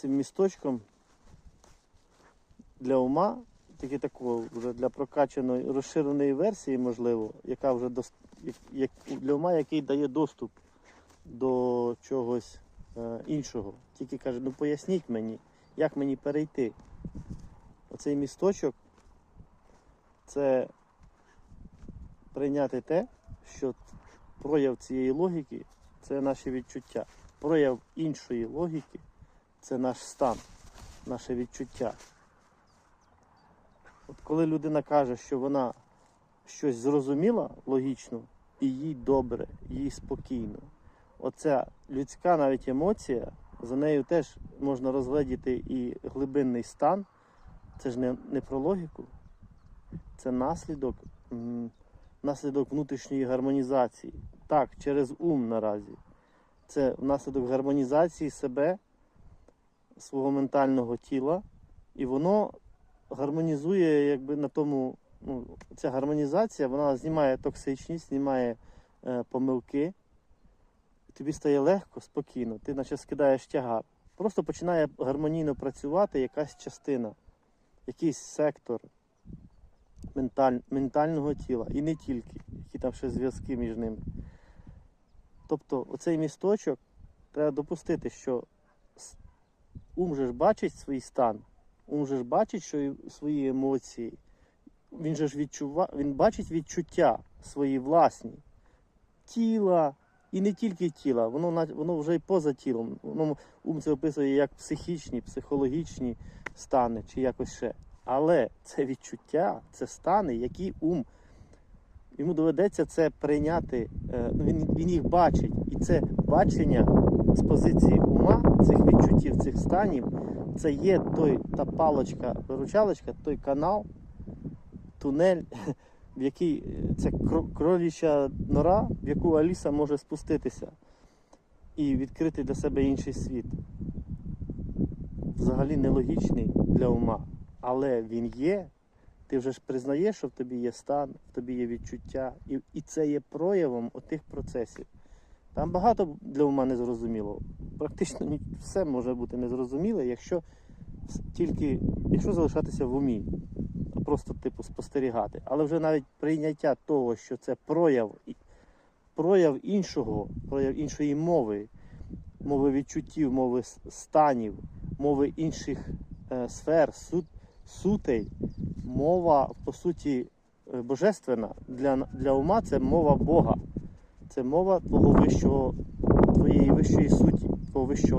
цим місточком для ума, тільки такого вже для прокачаної розширеної версії, можливо, яка вже як, як, для ума, який дає доступ до чогось е, іншого. Тільки каже, ну поясніть мені, як мені перейти. Оцей місточок це прийняти те, що прояв цієї логіки це наші відчуття. Прояв іншої логіки це наш стан, наше відчуття. От коли людина каже, що вона щось зрозуміла логічно, і їй добре, їй спокійно. Оця людська навіть емоція, за нею теж можна розгледіти і глибинний стан. Це ж не, не про логіку, це наслідок, наслідок внутрішньої гармонізації. Так, через ум наразі. Це внаслідок гармонізації себе, свого ментального тіла, і воно гармонізує якби на тому. Ну, ця гармонізація вона знімає токсичність, знімає е, помилки. Тобі стає легко, спокійно, ти наче скидаєш тягар. Просто починає гармонійно працювати якась частина, якийсь сектор менталь, ментального тіла. І не тільки, які там ще зв'язки між ними. Тобто оцей місточок треба допустити, що ум же ж бачить свій стан, ум же ж бачить що свої емоції. Він же ж відчува... він бачить відчуття свої власні тіла, і не тільки тіла, воно, воно вже і поза тілом. Воно ум це описує як психічні, психологічні стани чи якось ще. Але це відчуття, це стани, які ум. Йому доведеться це прийняти. е, Ну, він, він їх бачить. І це бачення з позиції ума, цих відчуттів, цих станів, це є той, та палочка, виручалочка, той канал, тунель, в який е, це кро- кроліча нора, в яку Аліса може спуститися і відкрити для себе інший світ. Взагалі нелогічний для ума. Але він є. Ти вже ж признаєш, що в тобі є стан, в тобі є відчуття, і, і це є проявом отих процесів. Там багато для ума незрозуміло. Практично все може бути незрозуміле, якщо тільки якщо залишатися в умі, а просто типу спостерігати. Але вже навіть прийняття того, що це прояв, прояв іншого, прояв іншої мови, мови відчуттів, мови станів, мови інших е, сфер, сут, сутей, мова, по суті, е, божественна для, для ума це мова Бога. Це мова твого вищого, твоєї вищої суті, твого вищого